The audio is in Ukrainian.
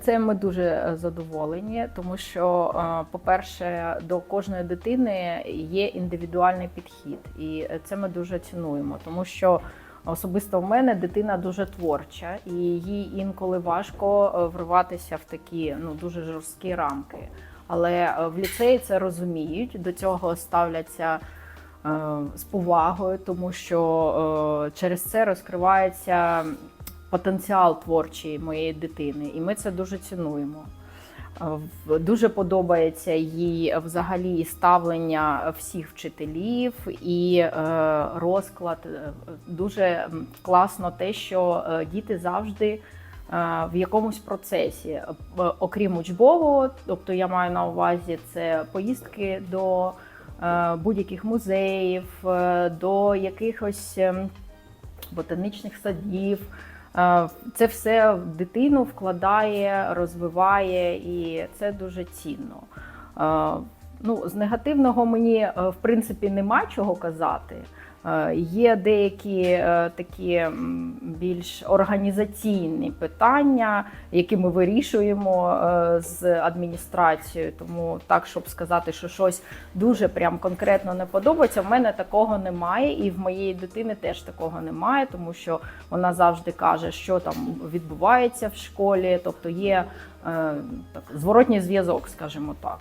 Ліцеєм ми дуже е, задоволені, тому що, е, по-перше, до кожної дитини є індивідуальний підхід, і це ми дуже цінуємо, тому що особисто в мене дитина дуже творча, і їй інколи важко е, вриватися в такі ну дуже жорсткі рамки. Але е, в ліцеї це розуміють, до цього ставляться е, з повагою, тому що е, через це розкривається потенціал творчий моєї дитини, і ми це дуже цінуємо. Дуже подобається їй взагалі ставлення всіх вчителів і е, розклад. Е, Дуже класно те, що е, діти завжди в якомусь процесі, окрім учбового, тобто я маю на увазі це поїздки до будь-яких музеїв, до якихось ем, ботанічних садів. Е, Це все в дитину вкладає, розвиває, і це дуже цінно. Ну, з негативного мені е, в принципі нема чого казати. Е, Є деякі е, такі більш організаційні питання, які ми вирішуємо з адміністрацією. Тому так, щоб сказати, що щось дуже прям конкретно не подобається, в мене такого немає, і в моєї дитини теж такого немає, тому що вона завжди каже, що там відбувається в школі, тобто є так, зворотній зв'язок, скажімо так.